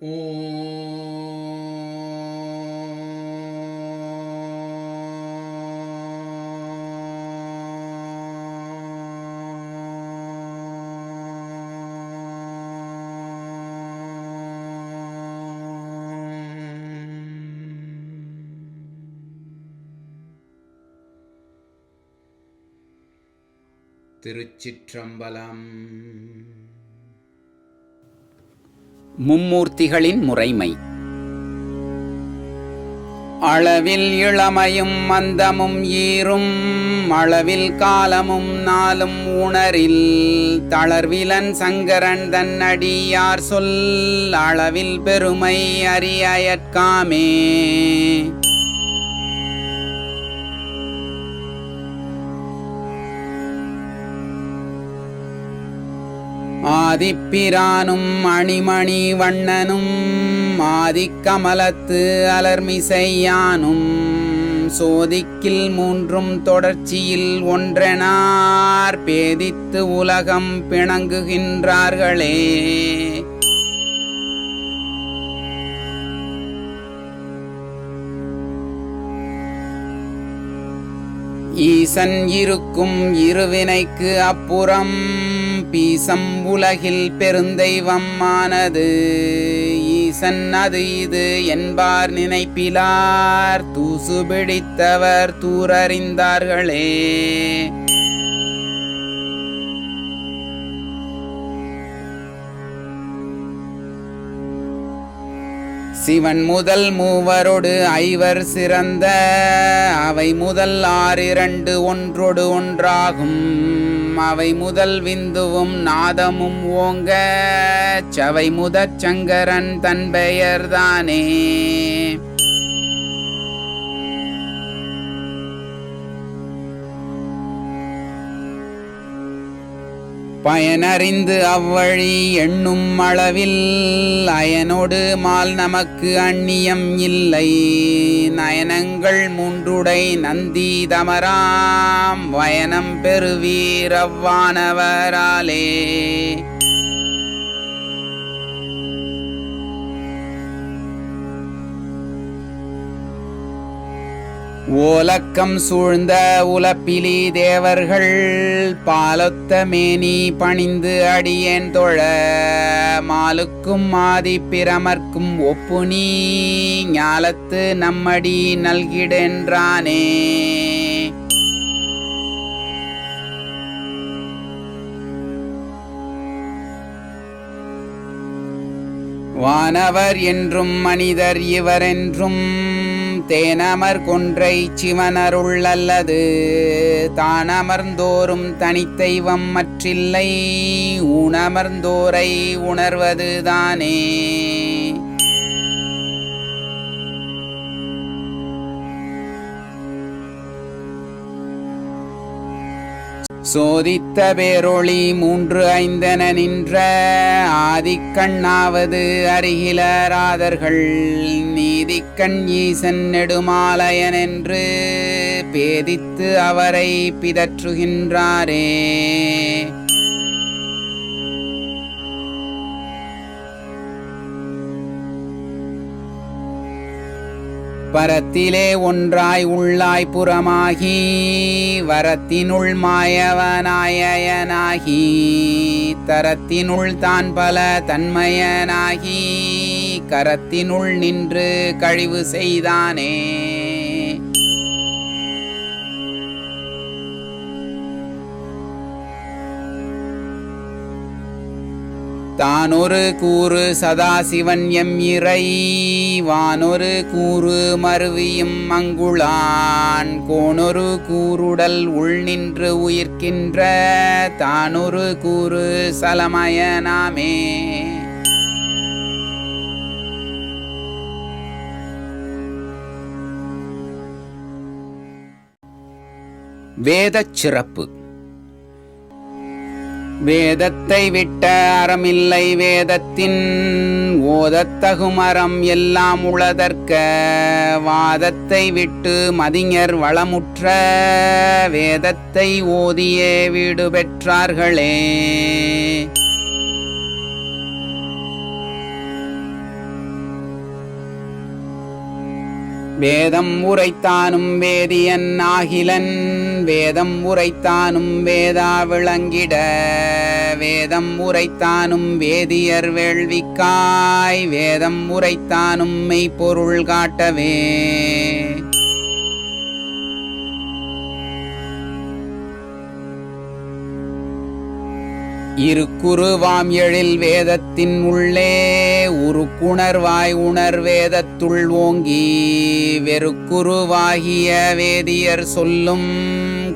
திருச்சிற்றம்பலம். மும்மூர்த்திகளின் முறைமை. அளவில் இளமையும் மந்தமும் ஈரும் அளவில் காலமும் நாளும் உணரில் தளர்விலன் சங்கரன் தன்னடியார் சொல் அளவில் பெருமை அறியற்காமே ஆதிப்பிரானும் அணிமணி வண்ணனும் ஆதிக்கமலத்து அலர்மிசையானும் சோதிக்கில் மூன்றும் தொடர்ச்சியில் ஒன்றெனார் பேதித்து உலகம் பிணங்குகின்றார்களே. ஈசன் இருக்கும் இருவினைக்கு அப்புறம் பீசம் உலகில் பெருந்தெய்வம் ஆனது ஈசன் அது இது என்பார் நினைப்பிலார். தூசு பிடித்தவர் தூரறிந்தார்களே. சிவன் முதல் மூவரோடு ஐவர் சிறந்த அவை முதல் ஆறிரண்டு ஒன்றொடு ஒன்றாகும். அவை முதல் விந்துவும் நாதமும் ஓங்க சவை முதற் சங்கரன் தன் பெயர்தானே. பயனறிந்து அவ்வழி எண்ணும் அளவில் அயனோடு மால் நமக்கு அந்நியம் இல்லை. நயனங்கள் மூன்றுடை நந்தி தமராம் வயனம் பெறுவீரவ்வானவராலே ஓலக்கம் சூழ்ந்த உலப்பிலி தேவர்கள் பாலொத்த மேனி பணிந்து அடியேன் தொழ மாலுக்கும் ஆதி பிரமர்க்கும் ஒப்பு நீ ஞாலத்து நம்மடி நல்கிடென்றானே வானவர் என்றும் மனிதர் இவரென்றும் தேனமர் கொன்றை சிவனருள் அல்லது தானமர்ந்தோறும் தனித்தெய்வம் மற்றில்லை உணமர்ந்தோரை உணர்வதுதானே. சோதித்த பேரொளி மூன்று ஐந்தன நின்ற ஆதிக்கண்ணாவது அருகிலராதர்கள். நீதிக்கண் ஈசன் நெடுமாலயன் என்று பேதித்து அவரை பிதற்றுகின்றாரே. பரத்திலே ஒன்றாய் உள்ளாய் புறமாகி வரத்தினுள் மாயவனாயனாகி தரத்தினுள் தான் பல தன்மயனாகி கரத்தினுள் நின்று கழிவு செய்தானே. தானொரு கூறு சதாசிவன் எம் இறை வானொரு கூறு மருவியும் மங்குளான் கோணொரு கூறுடல் உள் நின்று உயிர்க்கின்ற தானொரு கூறு சலமயனாமே. வேதச் சிறப்பு. வேதத்தை விட்ட அறமில்லை வேதத்தின் ஓதத்தகுமரம் எல்லாம் உளதற்க வாதத்தை விட்டு மதிஞர் வளமுற்ற வேதத்தை ஓதியே வீடு பெற்றார்களே. வேதம் உரைத்தானும் வேதியன் ஆகிலன். வேதம் உரைத்தானும் வேதா விளங்கிட. வேதம் உரைத்தானும் வேதியர் வேள்விக்காய். வேதம் உரைத்தானும் மெய்ப்பொருள் காட்டவே. இருக்குருவாம் எழில் வேதத்தின் உள்ளே உருக்குணர்வாய் உணர் வேதத்துள் ஓங்கி வெறுக்குருவாகிய வேதியர் சொல்லும்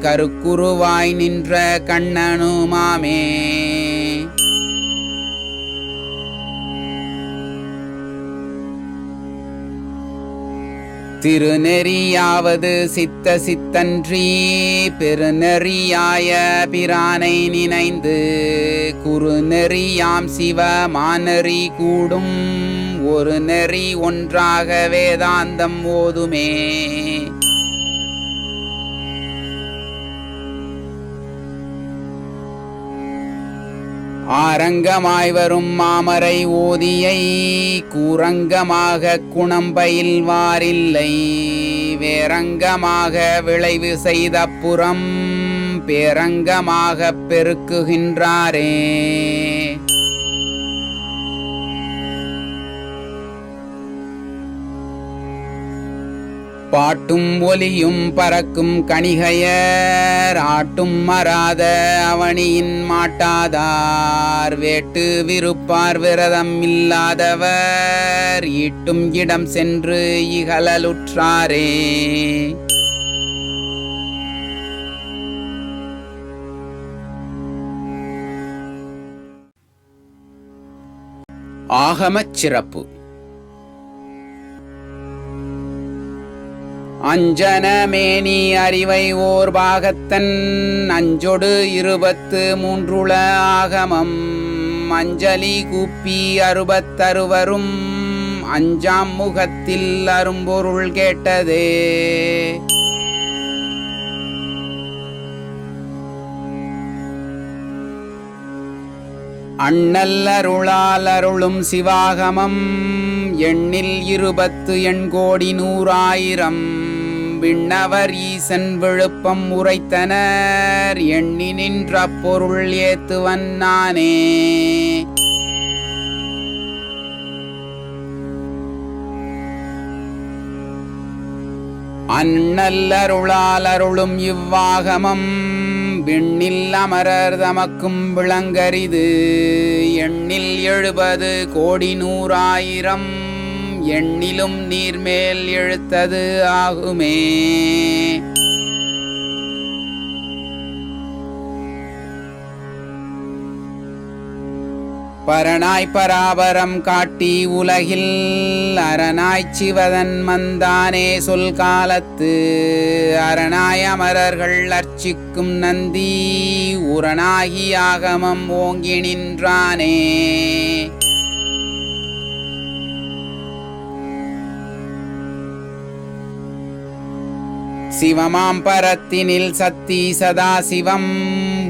கருக்குருவாய் நின்ற கண்ணனுமாமே திருநெறியாவது சித்த சித்தன்றி பெருநெறியாய பிரானை நினைந்து குறுநெறியாம் சிவ மானறி கூடும். ஒரு நெறி ஒன்றாக வேதாந்தம் ஓதுமே. ஆரங்கமாய் வரும் மாமரை ஓதியை கூரங்கமாக குணம்பயில் வாரில்லை. வேரங்கமாக விளைவு செய்த புறம் பேரங்கமாக பெருக்குகின்றாரே. பாட்டும் ஒலியும் பறக்கும் கணிகையர் ஆட்டும் மறாத அவனியின் மாட்டாதார். வேட்டு விருப்பார் விரதம் இல்லாதவர் ஈட்டும் இடம் சென்று இகலலுற்றாரே ஆகமச் சிறப்பு. அஞ்சனமேனி அறிவை ஓர் பாகத்தன் அஞ்சொடு இருபத்து மூன்றுள ஆகமம். அஞ்சலி கூப்பி அறுபத்தருவரும் அஞ்சாம் முகத்தில் அரும்பொருள் கேட்டதே. அண்ணல்லருளால் அருளும் சிவாகமம் எண்ணில் இருபத்து எண்கோடி நூறாயிரம். விண்ணவர் ஈசன் விழுப்பம் உரைத்தனர். எண்ணி நின்ற பொருள் ஏத்துவன் நானே. அண்ணல்லருளால் அருளும் இவ்வாகமம். விண்ணில் அமரர் தமக்கும் விளங்கரிது. எண்ணில் எழுபது கோடி நூறாயிரம். எண்ணிலும் நீர்மேல் எழுத்தது ஆகுமே. பரனாய் பராபரம் காட்டி உலகில் அரணாய் சிவதன் மந்தானே சொல் காலத்து. அரணாய் அமரர்கள் அர்ச்சிக்கும் நந்தி உரணாகி ஆகமம் ஓங்கி நின்றானே. சிவமாம் பரத்தினில் சத்தி சதா சதாசிவம்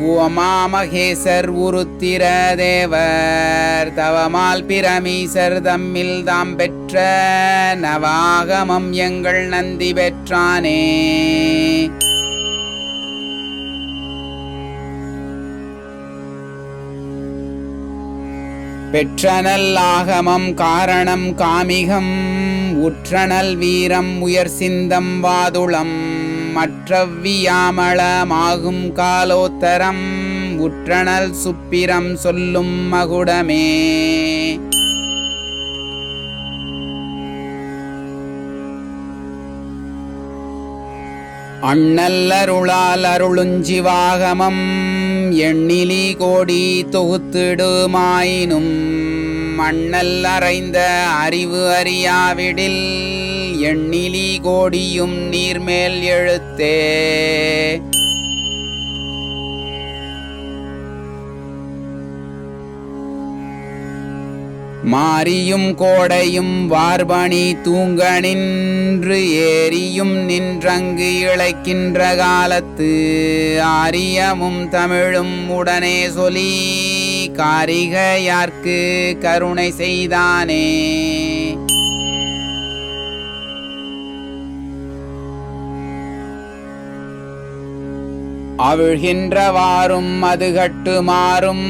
உவமாமகேசர் உருத்திர தேவர் தவமால் பிரமீசர் தம்மில் தாம் பெற்ற நவாகமம் எங்கள் நந்தி பெற்றானே. பெற்றனல் ஆகமம் காரணம் காமிகம். உற்றனல் வீரம் உயர் சிந்தம் வாதுளம் மற்றவ்வியாமளமாகும் காலோத்தரம் உற்றனல் சுப்பிரம் சொல்லும் மகுடமே. அண்ணல்லருளால் அருளுஞ்சிவாகமம் எண்ணிலி கோடி தொகுத்திடுமாயினும் மண்ணல் அறைந்த அறிவு அறியாவிடில் எண்ணிலி கோடியும் நீர்மேல் எழுத்தே. மாரியும் கோடையும் வார்பணி தூங்க நின்று ஏரியும் நின்றங்கு இழைக்கின்ற காலத்து ஆரியமும் தமிழும் உடனே சொல்லி காரிகையார்க்கு கருணை செய்தானே. அவிழ்கின்றவாறும் அது கட்டுமாறும்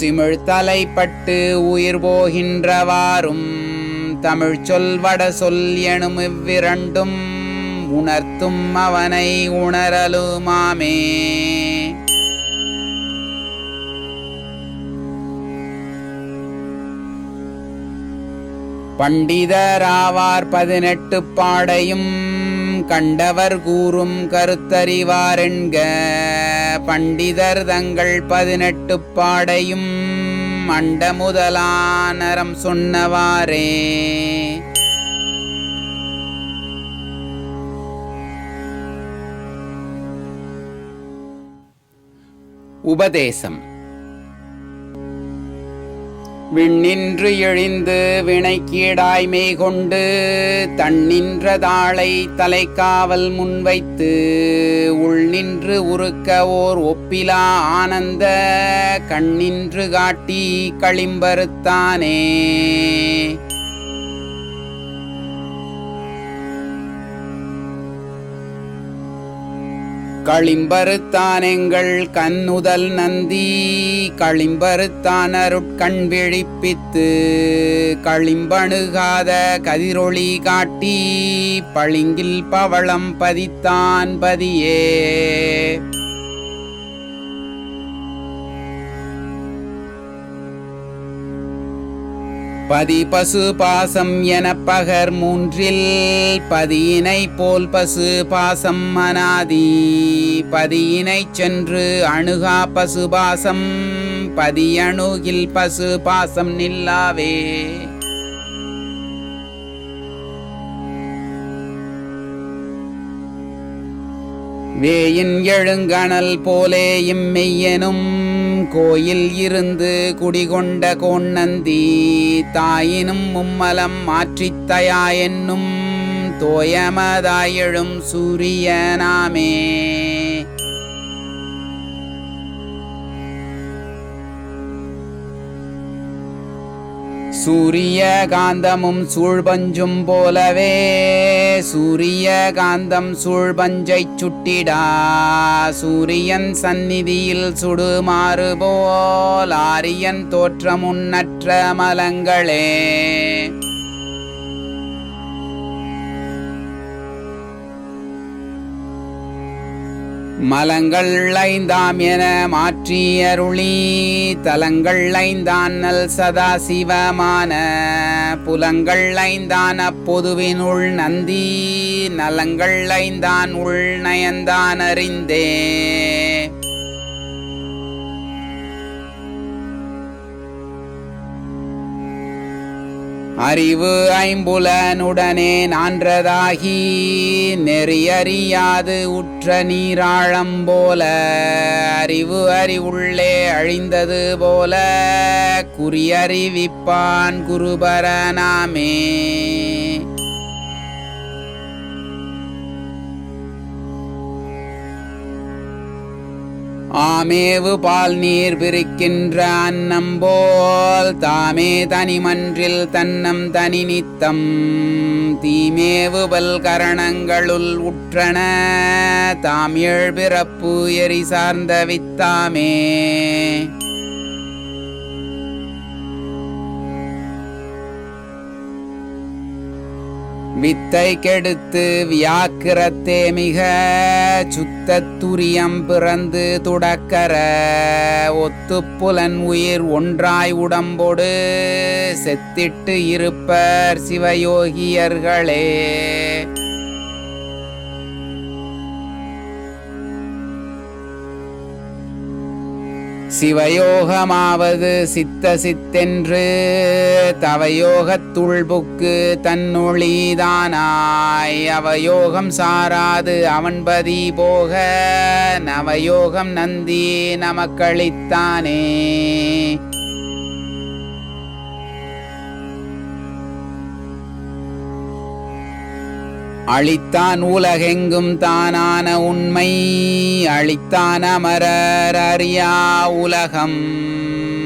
சிமிழ்தலைப்பட்டு உயிர் போகின்றவாறும். தமிழ் சொல் வட சொல் எனும் இவ்விரண்டும் உணர்த்தும் அவனை உணரலுமாமே. பண்டிதராவார் பதினெட்டு பாடையும் கண்டவர் கூறும் கருத்தறிவாரென்க பண்டிதர் தங்கள் பதினெட்டு பாடையும் அண்ட முதலானரம் சொன்னவாறே. உபதேசம். விண்ணின்று எழுந்து வினைக்கீடாய்மை கொண்டு தன்னின்ற தாளை தலைக்காவல் முன்வைத்து உள்நின்று உருக்க ஓர் ஒப்பிலா ஆனந்த கண்ணின்று காட்டி களிம்பருத்தானே களிம்பருத்தான் எங்கள் கண்ணுதல் நந்தி களிம்பருத்தான் அருட்கண் விழிப்பித்து களிம்பணுகாத கதிரொளி காட்டி பளிங்கில் பவளம் பதித்தான் பதியே. பதி பசு பாசம் என பகர் மூன்றில் பதியினை போல் பசு பாசம் மனாதி பதியினை சென்று அணுகா பசு பாசம் பதியணுகில் பசு பாசம் நில்லாவே. வேயின் எழுங்கணல் போலே இம்மெய்யனும் கோயில் இருந்து குடிகொண்ட கோண்ணந்தி தாயினும் மும்மலம் மாற்றித்தயா என்னும் தோயமதாயெழும் சூரியனாமே. சூரிய காந்தமும் சூழ்பஞ்சும் போலவே சூரிய காந்தம் சூழ்பஞ்சை சுட்டிடா. சூரியன் சந்நிதியில் சுடுமாறு போல் ஆரியன் தோற்றமுன்னற்ற மலங்களே. மலங்கள் ஐந்தாம் என மாற்றி அருளி தலங்கள் ஐந்தான் நல் சதா சிவமான புலங்கள் ஐந்தான் அப்பொதுவின் உள் நந்தி நலங்கள் ஐந்தான் உள் நயந்தான் அறிந்தே அறிவு ஐம்புலனுடனே நான்றதாகி நெறியறியாது உற்ற நீராழம் போல அறிவு அறிவுள்ளே அழிந்தது போல குறியறிவிப்பான் குருபரனாமே. ஆமேவு பால் நீர் பிரிக்கின்ற அன்னம் போல் தாமே தனிமன்றில் தன்னம் தனி நித்தம். தீமேவு பல்கரணங்களுள் உற்றன தாம் ஏழ் பிறப்பு எரி சார்ந்த வித்தாமே. வித்தை கெடுத்து வியாக்கிரத்தே மிக சுத்தத்துரியம் பிறந்து துடக்கர ஒத்து புலன் உயிர் ஒன்றாய் உடம்பொடு செத்திட்டு இருப்பர் சிவயோகியர்களே. சிவயோகமாவது சித்த சித்தென்று தவயோகத்துள்புக்கு தன்னொழிதானாய். அவயோகம் சாராது அவன்பதி போக நவயோகம் நந்தி நமக்களித்தானே. அழித்தான் உலகெங்கும் தானான உண்மை அழித்தான் அமரர் அறியா உலகம்.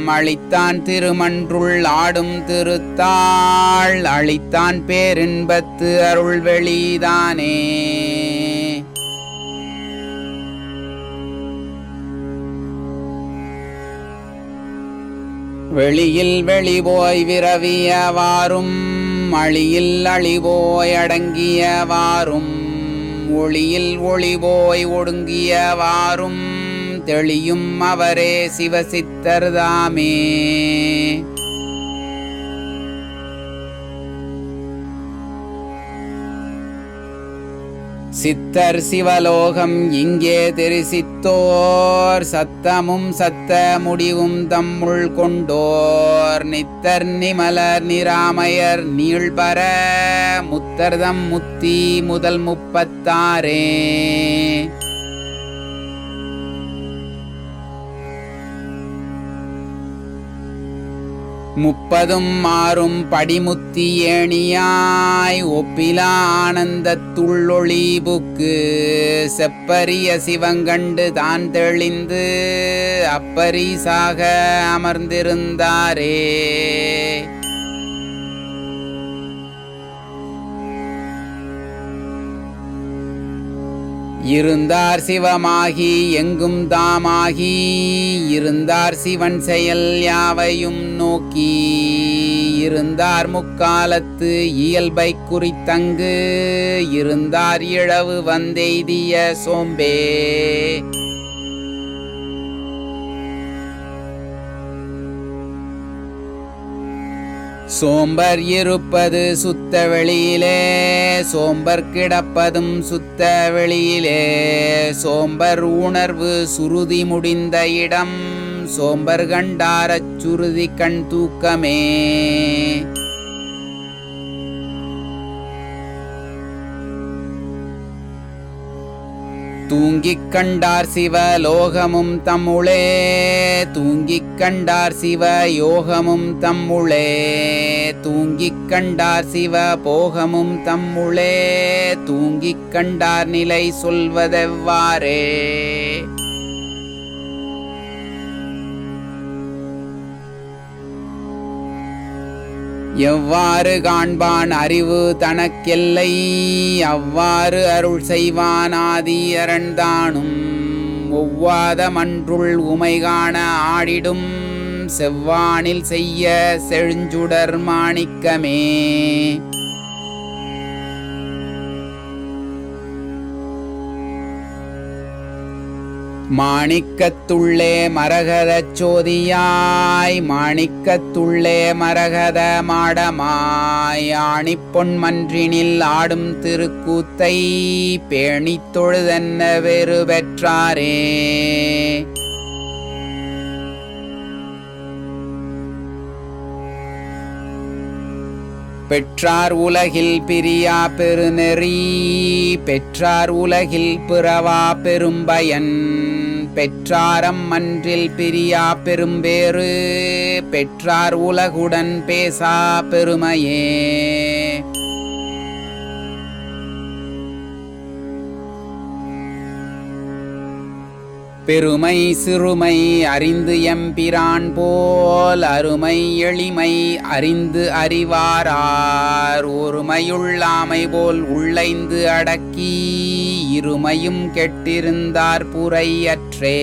அழித்தான் திருமன்றுள் ஆடும் திருத்தாள் அழித்தான் பேரின்பத்து அருள் வெளிதானே வெளியில் வெளிபோய் விரவியவாறும் அழியில் அழிவோய் அடங்கியவாறும் ஒளியில் ஒளிவோய் ஒடுங்கியவாறும் தெளியும் அவரே சிவசித்தர்தாமே சித்தர் சிவலோகம் இங்கே தெரிசித்தோர். சத்தமும் சத்த முடிவும் தம்முள் கொண்டோர். நித்தர் நிமலர் நிராமையர் நீழ்பர முத்தர்தம் முத்தி முதல் முப்பத்தாரே முப்பதும் மாறும் படிமுத்தி ஏணியாய் ஒப்பிலா ஆனந்தத்துள்ளொளி புக்கு செப்பரிய சிவங்கண்டு தான் தெளிந்து அப்பரிசாக அமர்ந்திருந்தாரே. இருந்தார் சிவமாகி எங்கும் தாமாகி இருந்தார் சிவன் செயல் யாவையும் நோக்கி இருந்தார் முக்காலத்து இயல்பை குறித்தங்கு இருந்தார் இழவு வந்தெய்திய சோம்பே சோம்பர் இருப்பது சுத்த வெளியிலே சோம்பர் கிடப்பதும் சுத்த வெளியிலே. சோம்பர் உணர்வு சுருதி முடிந்த இடம் சோம்பர் கண்டாரச் சுருதி கண் தூக்கமே. தூங்கிக் கண்டார் சிவ லோகமும் தம்முளே. தூங்கிக் கண்டார் சிவ யோகமும் தம்முளே. தூங்கிக் கண்டார் சிவ போகமும் தம்முளே. தூங்கிக் கண்டார் நிலை சொல்வதெவ்வாறே. எவ்வாறு காண்பான் அறிவு தனக்கெல்லை? அவ்வாறு அருள் செய்வான் ஆதியரண்தானும் ஒவ்வாத மன்றுள் உமை காண ஆடிடும். செவ்வானில் செய்ய செழுஞ்சுடர் மாணிக்கமே. மாணிக்கத்துள்ளே மரகதச் சோதியாய் மாணிக்கத்துள்ளே மரகத மாடமாய் ஆணிப்பொன் மன்றினில் ஆடும் திருக்கூத்தை பேணித் தொழுதென்ன வெறு பெற்றாரே? பெற்றார் உலகில் பிரியா பெருநெறி பெற்றார் உலகில் பிறவா பெரும்பயன். பெற்றாரம் மன்றில் பிரியா பெரும்பேறு பெற்றார் உலகுடன் பேசா பெருமையே. பெருமை சிறுமை அறிந்து எம்பிரான் போல் அருமை எளிமை அறிந்து அறிவாரார். ஒருமையுள்ளாமை போல் உள்ளைந்து அடக்கி இருமையும் கெட்டிருந்தார் புறையற்றே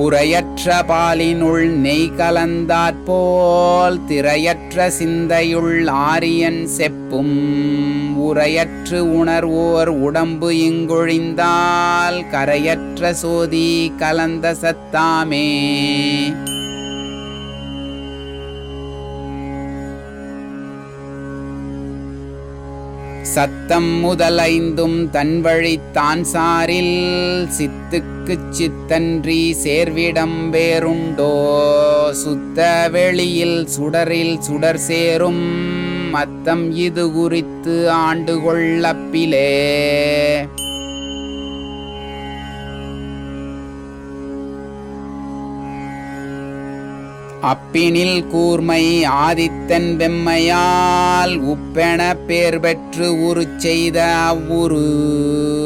புறையற்ற பாலினுள் நெய் கலந்தாற்போல் திரையற்ற சிந்தையுள் ஆரியன் செப்பும். உரையற்று உணர்வோர் உடம்பு இங்கொழிந்தால் கரையற்ற சோதி கலந்த சத்தாமே. சத்தம் முதலைந்தும் தன் வழித்தான் சாரில் சித்துக்குச் சித்தன்றி சேர்விடம் வேறுண்டோ? சுத்த வெளியில் சுடரில் சுடர் சேரும் மத்தம் இது குறித்து ஆண்டு கொள்ளப்பிலே அப்பினில் கூர்மை ஆதித்தன் வெம்மையால் உப்பென பேர் பெற்று உரு செய்த அவ்வுரு.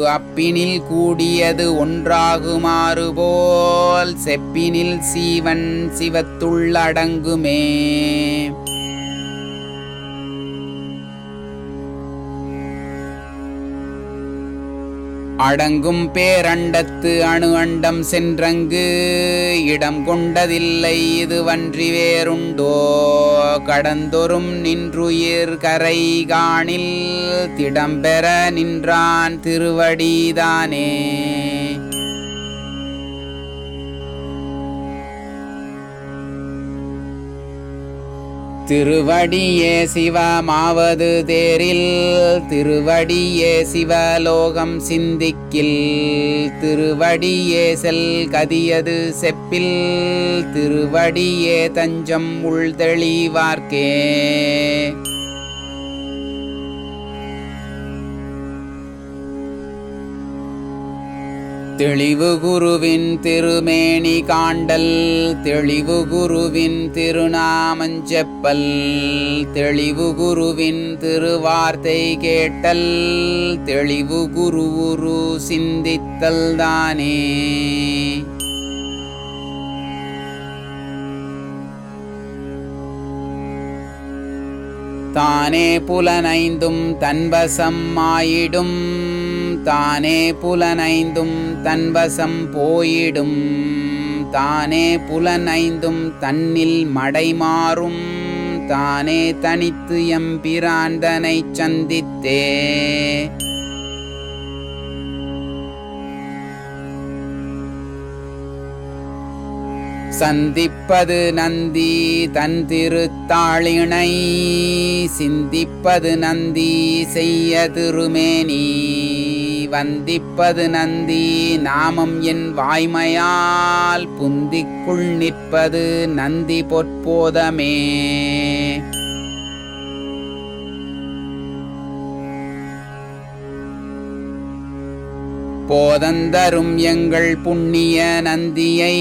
அப்பினில் கூடியது ஒன்றாகுமாறு போல் செப்பினில் சீவன் சிவத்துள்ளடங்குமே அடங்கும் பேரண்டத்து அணு அண்டம் சென்றங்கு இடம் கொண்டதில்லை இதுவன்றி வேறுண்டோ. கடந்தொரும் நின்றுயிர் கரை காணில் திடம்பெற நின்றான் திருவடிதானே. திருவடியே சிவமாவது தேரில் திருவடியே சிவலோகம் சிந்திக்கில் திருவடியே செல் கதியது செப்பில் திருவடியே தஞ்சம் உள்தெளிவார்க்கே தெளிவு குருவின் திருமேனி காண்டல் தெளிவு குருவின் திருநாமஞ்செப்பல் தெளிவு குருவின் திருவார்த்தை கேட்டல் தெளிவு குருவுரு சிந்தித்தல் தானே. தானே புலனைந்தும் தன்வசம் ஆயிடும் தானே புலனைந்தும் தன்வசம் போயிடும். தானே புலனைந்தும் தன்னில் மடைமாறும். தானே தனித்து எம்பிராந்தனை சந்தித்தே. சந்திப்பது நந்தி தன் திருத்தாளிணை சிந்திப்பது நந்தி செய்ய திருமேனி. வந்திப்பது நந்தி நாமம் என் வாய்மையால் புந்திக்குள் நிற்பது நந்தி பொற்போதமே. போதந்தரும் எங்கள் புண்ணிய நந்தியை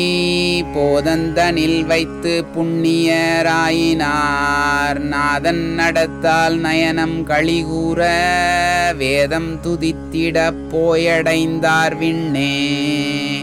போதந்தனில் வைத்து புண்ணியராயினார் நாதன் நடத்தால் நயனம் கழிகூற வேதம் துதித்திடப் போயடைந்தார் விண்ணே.